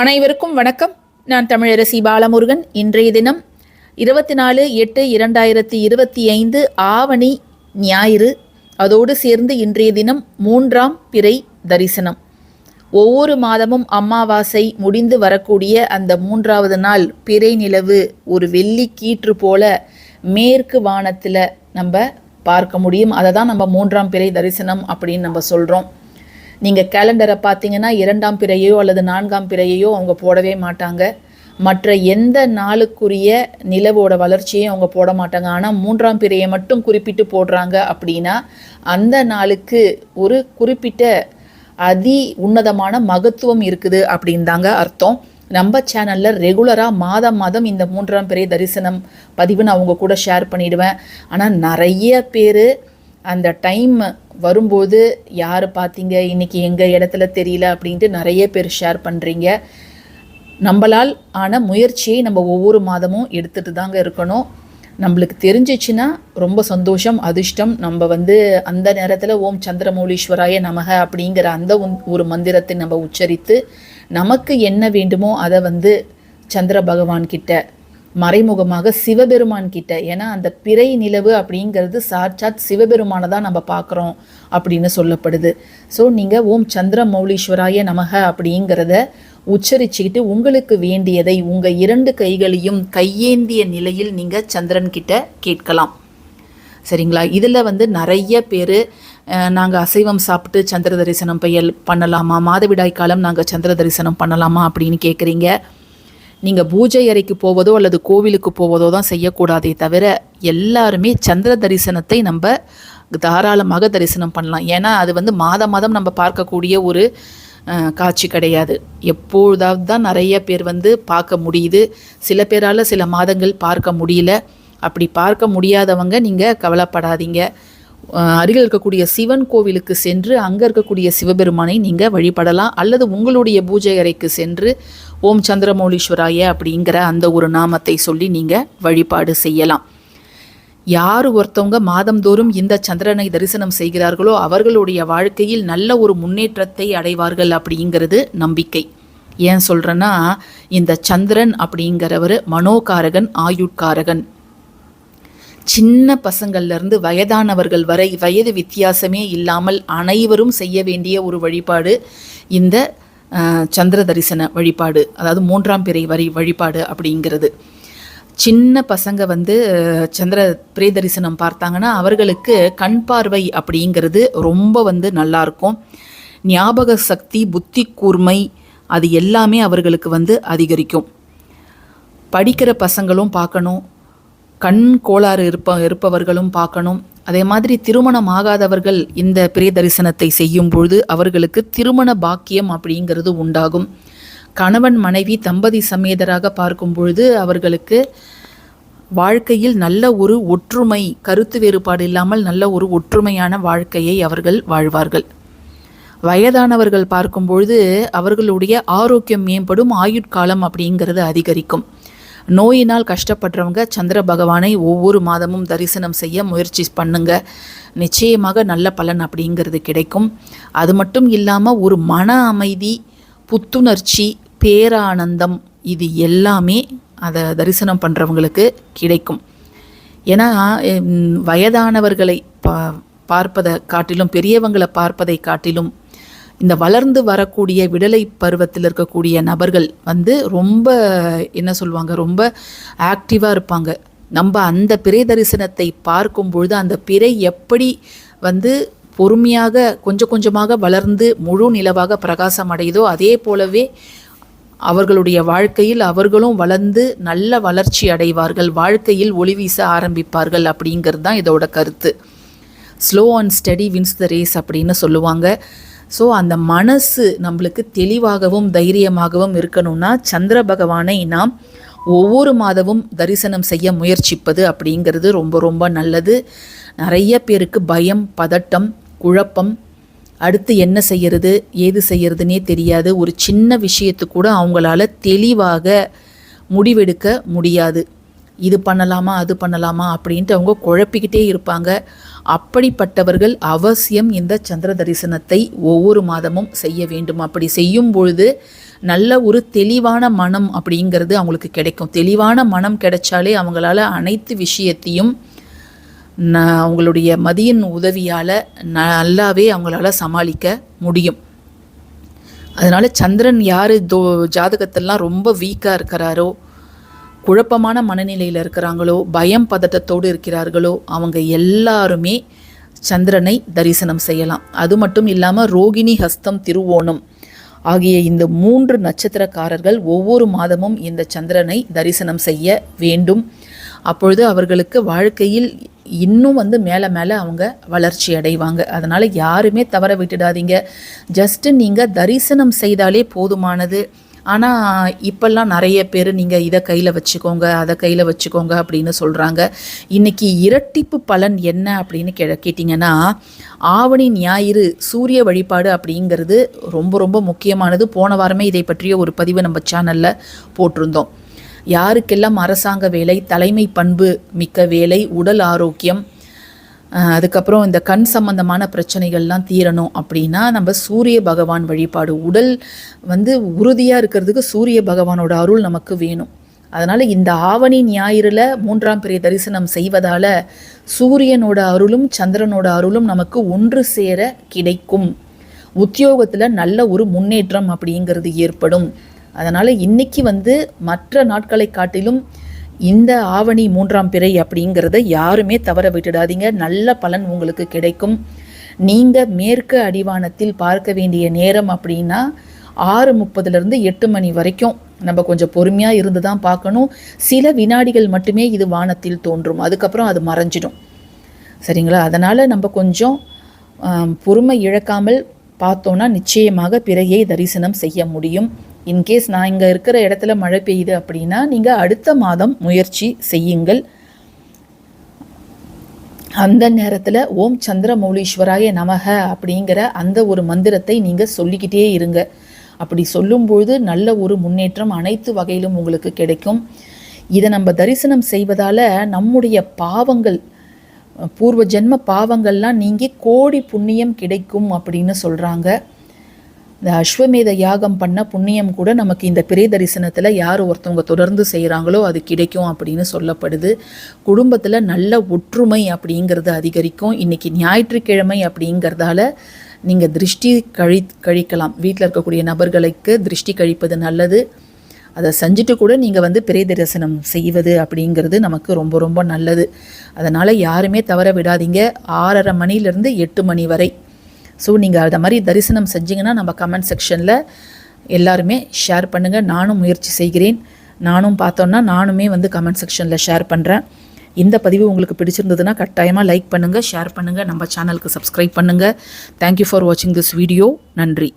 அனைவருக்கும் வணக்கம். நான் தமிழரசி பாலமுருகன். இன்றைய தினம் இருபத்தி நாலு எட்டு இரண்டாயிரத்தி இருபத்தி ஐந்து ஆவணி ஞாயிறு. அதோடு சேர்ந்து இன்றைய தினம் மூன்றாம் பிறை தரிசனம். ஒவ்வொரு மாதமும் அமாவாசை முடிந்து வரக்கூடிய அந்த மூன்றாவது நாள் பிறை நிலவு ஒரு வெள்ளி கீற்று போல மேற்கு வானத்தில் நம்ம பார்க்க முடியும். அதை தான் நம்ம மூன்றாம் பிறை தரிசனம் அப்படின்னு நம்ம சொல்கிறோம் நீங்கள் கேலண்டரை பார்த்தீங்கன்னா இரண்டாம் பிறையோ அல்லது நான்காம் பிறையோ அவங்க போடவே மாட்டாங்க. மற்ற எந்த நாளுக்குரிய நிலவோட வளர்ச்சியும் அவங்க போட மாட்டாங்க. ஆனால் மூன்றாம் பிறையை மட்டும் குறிப்பிட்டு போடுறாங்க அப்படின்னா அந்த நாளுக்கு ஒரு குறிப்பிட்ட அதி உன்னதமான மகத்துவம் இருக்குது அப்படின்னு தாங்க அர்த்தம். நம்ம சேனலில் ரெகுலராக மாதம் மாதம் இந்த மூன்றாம் பிறை தரிசனம் பதிவு நான் அவங்க கூட ஷேர் பண்ணிடுவேன். ஆனால் நிறைய பேர் அந்த டைம் வரும்போது யார் பார்த்தீங்க இன்றைக்கி எங்கள் இடத்துல தெரியல? அப்படின்ட்டு நிறைய பேர் ஷேர் பண்ணுறீங்க நம்மளால் ஆன முயற்சியை நம்ம ஒவ்வொரு மாதமும் எடுத்துகிட்டு தாங்க இருக்கணும். நம்மளுக்கு தெரிஞ்சிச்சுன்னா ரொம்ப சந்தோஷம் அதிர்ஷ்டம். நம்ம வந்து அந்த நேரத்தில் ஓம் சந்திரமௌலீஸ்வராய நமக அப்படிங்கிற அந்த ஒரு மந்திரத்தை நம்ம உச்சரித்து நமக்கு என்ன வேண்டுமோ அதை வந்து சந்திர பகவான்கிட்ட மறைமுகமாக சிவபெருமான் கிட்ட ஏன்னா அந்த பிறை நிலவு அப்படிங்கிறது சாட்சாத் சிவபெருமானை தான் நம்ம பார்க்குறோம் அப்படின்னு சொல்லப்படுது. ஸோ நீங்கள் ஓம் சந்திர மௌலீஸ்வராய நமக அப்படிங்கிறத உச்சரிச்சுக்கிட்டு உங்களுக்கு வேண்டியதை உங்கள் இரண்டு கைகளையும் கையேந்திய நிலையில் நீங்கள் சந்திரன் கிட்ட கேட்கலாம். சரிங்களா? இதில் வந்து நிறைய பேர் நாங்கள் அசைவம் சாப்பிட்டு சந்திர தரிசனம் பெயல் பண்ணலாமா? மாதவிடாய் காலம் நாங்கள் சந்திர தரிசனம் பண்ணலாமா அப்படின்னு கேட்குறீங்க நீங்கள் பூஜை அறைக்கு போவதோ அல்லது கோவிலுக்கு போவதோ தான் செய்யக்கூடாதே தவிர எல்லாருமே சந்திர தரிசனத்தை நம்ம தாராளமாக தரிசனம் பண்ணலாம். ஏன்னா அது வந்து மாதம் மாதம் நம்ம பார்க்கக்கூடிய ஒரு காட்சி கிடையாது. எப்பொழுதாவது தான் நிறைய பேர் வந்து பார்க்க முடியுது. சில பேரால் சில மாதங்கள் பார்க்க முடியல. அப்படி பார்க்க முடியாதவங்க நீங்கள் கவலைப்படாதீங்க. அருகில் இருக்கக்கூடிய சிவன் கோவிலுக்கு சென்று அங்கே இருக்கக்கூடிய சிவபெருமானை நீங்கள் வழிபடலாம். அல்லது உங்களுடைய பூஜை அறைக்கு சென்று ஓம் சந்திரமௌலீஸ்வராய அப்படிங்கிற அந்த ஒரு நாமத்தை சொல்லி நீங்கள் வழிபாடு செய்யலாம். யார் ஒருத்தவங்க மாதந்தோறும் இந்த சந்திரனை தரிசனம் செய்கிறார்களோ அவர்களுடைய வாழ்க்கையில் நல்ல ஒரு முன்னேற்றத்தை அடைவார்கள் அப்படிங்கிறது நம்பிக்கை. ஏன் சொல்கிறேன்னா இந்த சந்திரன் அப்படிங்கிறவர் மனோகாரகன் ஆயுட்காரகன். சின்ன பசங்கள்லேருந்து வயதானவர்கள் வரை வயது வித்தியாசமே இல்லாமல் அனைவரும் செய்ய வேண்டிய ஒரு வழிபாடு இந்த சந்திர தரிசன வழிபாடு அதாவது மூன்றாம் பிறை வரி வழிபாடு அப்படிங்கிறது. சின்ன பசங்க வந்து சந்திர பிறை தரிசனம் பார்த்தாங்கன்னா அவர்களுக்கு கண் பார்வை அப்படிங்கிறது ரொம்ப வந்து நல்லாயிருக்கும் ஞாபக சக்தி புத்தி கூர்மை அது எல்லாமே அவர்களுக்கு வந்து அதிகரிக்கும். படிக்கிற பசங்களும் பார்க்கணும். கண் கோளாறு இருப்ப இருப்பவர்களும் பார்க்கணும். அதே மாதிரி திருமணம் ஆகாதவர்கள் இந்த பிரிய தரிசனத்தை செய்யும் பொழுது அவர்களுக்கு திருமண பாக்கியம் அப்படிங்கிறது உண்டாகும். கணவன் மனைவி தம்பதி சமேதராக பார்க்கும் பொழுது அவர்களுக்கு வாழ்க்கையில் நல்ல ஒரு ஒற்றுமை கருத்து வேறுபாடு இல்லாமல் நல்ல ஒரு ஒற்றுமையான வாழ்க்கையை அவர்கள் வாழ்வார்கள். வயதானவர்கள் பார்க்கும்பொழுது அவர்களுடைய ஆரோக்கியம் மேம்படும் ஆயுட்காலம் அப்படிங்கிறது அதிகரிக்கும். நோயினால் கஷ்டப்படுறவங்க சந்திர பகவானை ஒவ்வொரு மாதமும் தரிசனம் செய்ய முயற்சி பண்ணுங்க. நிச்சயமாக நல்ல பலன் அப்படிங்கிறது கிடைக்கும். அது மட்டும் இல்லாமல் ஒரு மன அமைதி புத்துணர்ச்சி பேரானந்தம் இது எல்லாமே அதை தரிசனம் பண்ணுறவங்களுக்கு கிடைக்கும். ஏன்னா வயதானவர்களை பா பார்ப்பதை காட்டிலும் பெரியவங்களை பார்ப்பதை காட்டிலும் இந்த வளர்ந்து வரக்கூடிய விடலை பருவத்தில் இருக்கக்கூடிய நபர்கள் வந்து ரொம்ப என்ன சொல்லுவாங்க ரொம்ப ஆக்டிவாக இருப்பாங்க. நம்ம அந்த பிறை தரிசனத்தை பார்க்கும் பொழுது அந்த பிறை எப்படி வந்து பொறுமையாக கொஞ்சம் கொஞ்சமாக வளர்ந்து முழு நிலவாக பிரகாசம் அடையுதோ அதே போலவே அவர்களுடைய வாழ்க்கையில் அவர்களும் வளர்ந்து நல்ல வளர்ச்சி அடைவார்கள் வாழ்க்கையில் ஒளி வீச ஆரம்பிப்பார்கள் அப்படிங்கிறது தான் இதோட கருத்து. Slow and steady wins the race அப்படின்னு சொல்லுவாங்க. ஸோ அந்த மனசு நம்மளுக்கு தெளிவாகவும் தைரியமாகவும் இருக்கணும்னா சந்திர பகவானை நாம் ஒவ்வொரு மாதமும் தரிசனம் செய்ய முயற்சிப்பது அப்படிங்கிறது ரொம்ப ரொம்ப நல்லது. நிறைய பேருக்கு பயம் பதட்டம் குழப்பம். அடுத்து என்ன செய்யறது ஏது செய்யறதுனே தெரியாது. ஒரு சின்ன விஷயத்து கூட அவங்களால தெளிவாக முடிவெடுக்க முடியாது. இது பண்ணலாமா அது பண்ணலாமா அப்படின்ட்டு அவங்க குழப்பிக்கிட்டே இருப்பாங்க. அப்படிப்பட்டவர்கள் அவசியம் இந்த சந்திர தரிசனத்தை ஒவ்வொரு மாதமும் செய்ய வேண்டும். அப்படி செய்யும் பொழுது நல்ல ஒரு தெளிவான மனம் அப்படிங்கிறது அவங்களுக்கு கிடைக்கும். தெளிவான மனம் கிடைச்சாலே அவங்களால அனைத்து விஷயத்தையும் அவங்களுடைய மதியின் உதவியால் நல்லாவே அவங்களால சமாளிக்க முடியும். அதனால் சந்திரன் யார் தோ ஜாதகத்தெல்லாம் ரொம்ப வீக்காக இருக்கிறாரோ குழப்பமான மனநிலையில் இருக்கிறாங்களோ பயம் பதட்டத்தோடு இருக்கிறார்களோ அவங்க எல்லாருமே சந்திரனை தரிசனம் செய்யலாம். அது மட்டும் இல்லாமல் ரோகிணி ஹஸ்தம் திருவோணம் ஆகிய இந்த மூன்று நட்சத்திரக்காரர்கள் ஒவ்வொரு மாதமும் இந்த சந்திரனை தரிசனம் செய்ய வேண்டும். அப்பொழுது அவர்களுக்கு வாழ்க்கையில் இன்னும் வந்து மேலே மேலே அவங்க வளர்ச்சி அடைவாங்க. அதனால் யாருமே தவற விட்டுடாதீங்க. ஜஸ்ட்டு நீங்கள் தரிசனம் செய்தாலே போதுமானது. ஆனால் இப்போல்லாம் நிறைய பேர் நீங்கள் இதை கையில் வச்சுக்கோங்க அதை கையில் வச்சுக்கோங்க அப்படின்னு சொல்கிறாங்க இன்றைக்கி இரட்டிப்பு பலன் என்ன அப்படின்னு கே கேட்டிங்கன்னா ஆவணி ஞாயிறு சூரிய வழிபாடு அப்படிங்கிறது ரொம்ப ரொம்ப முக்கியமானது. போன வாரமே இதை பற்றிய ஒரு பதிவு நம்ம சேனலில் போட்டிருந்தோம். யாருக்கெல்லாம் அரசாங்க வேலை தலைமை பண்பு மிக்க வேலை உடல் ஆரோக்கியம் அதுக்கப்புறம் இந்த கண் சம்பந்தமான பிரச்சனைகள்லாம் தீரணும் அப்படின்னா நம்ம சூரிய பகவான் வழிபாடு. உடல் வந்து உறுதியாக இருக்கிறதுக்கு சூரிய பகவானோட அருள் நமக்கு வேணும். அதனால் இந்த ஆவணி ஞாயிறில் மூன்றாம் பெரிய தரிசனம் செய்வதால் சூரியனோட அருளும் சந்திரனோட அருளும் நமக்கு ஒன்று சேர கிடைக்கும். உத்தியோகத்தில் நல்ல ஒரு முன்னேற்றம் அப்படிங்கிறது ஏற்படும். அதனால் இன்றைக்கி வந்து மற்ற நாட்களை காட்டிலும் இந்த ஆவணி மூன்றாம் பிறை அப்படிங்கிறத யாருமே தவற விட்டுடாதீங்க. நல்ல பலன் உங்களுக்கு கிடைக்கும். நீங்கள் மேற்கு அடிவானத்தில் பார்க்க வேண்டிய நேரம் அப்படின்னா ஆறு முப்பதுலேருந்து எட்டு மணி வரைக்கும் நம்ம கொஞ்சம் பொறுமையாக இருந்து தான் பார்க்கணும். சில வினாடிகள் மட்டுமே இது வானத்தில் தோன்றும். அதுக்கப்புறம் அது மறைஞ்சிடும். சரிங்களா? அதனால் நம்ம கொஞ்சம் பொறுமை இழக்காமல் பார்த்தோன்னா நிச்சயமாக பிறையை தரிசனம் செய்ய முடியும். இன்கேஸ் நான் இங்கே இருக்கிற இடத்துல மழை பெய்யுது அப்படின்னா நீங்கள் அடுத்த மாதம் முயற்சி செய்யுங்கள். அந்த நேரத்தில் ஓம் சந்திரமௌலீஸ்வராய நமக அப்படிங்கிற அந்த ஒரு மந்திரத்தை நீங்கள் சொல்லிக்கிட்டே இருங்க. அப்படி சொல்லும்பொழுது நல்ல ஒரு முன்னேற்றம் அனைத்து வகையிலும் உங்களுக்கு கிடைக்கும். இதை நம்ம தரிசனம் செய்வதால் நம்முடைய பாவங்கள் பூர்வ ஜென்ம பாவங்கள்லாம் நீங்கி கோடி புண்ணியம் கிடைக்கும் அப்படின்னு சொல்கிறாங்க இந்த அஸ்வமேத யாகம் பண்ண புண்ணியம் கூட நமக்கு இந்த பிறை தரிசனத்தில் யார் ஒருத்தவங்க தொடர்ந்து செய்கிறாங்களோ அது கிடைக்கும் அப்படின்னு சொல்லப்படுது. குடும்பத்தில் நல்ல ஒற்றுமை அப்படிங்கிறது அதிகரிக்கும். இன்றைக்கி ஞாயிற்றுக்கிழமை அப்படிங்கிறதால நீங்கள் திருஷ்டி கழி கழிக்கலாம். வீட்டில் இருக்கக்கூடிய நபர்களுக்கு திருஷ்டி கழிப்பது நல்லது. அதை செஞ்சுட்டு கூட நீங்கள் வந்து பிறை தரிசனம் செய்வது அப்படிங்கிறது நமக்கு ரொம்ப ரொம்ப நல்லது. அதனால் யாருமே தவற விடாதீங்க. ஆறரை மணிலேருந்து எட்டு மணி வரை ஸோ நீங்கள் அதை மாதிரி தரிசனம் செஞ்சீங்கன்னா நம்ம கமெண்ட் செக்ஷனில் எல்லாருமே ஷேர் பண்ணுங்கள் நானும் முயற்சி செய்கிறேன். நானும் பார்த்தோன்னா நானுமே வந்து கமெண்ட் செக்ஷனில் ஷேர் பண்ணுறேன் இந்த பதிவு உங்களுக்கு பிடிச்சிருந்ததுன்னா கட்டாயமாக லைக் பண்ணுங்கள் ஷேர் பண்ணுங்கள் நம்ம சேனலுக்கு சப்ஸ்கிரைப் பண்ணுங்கள் தேங்க்யூ ஃபார் வாட்சிங் திஸ் வீடியோ நன்றி.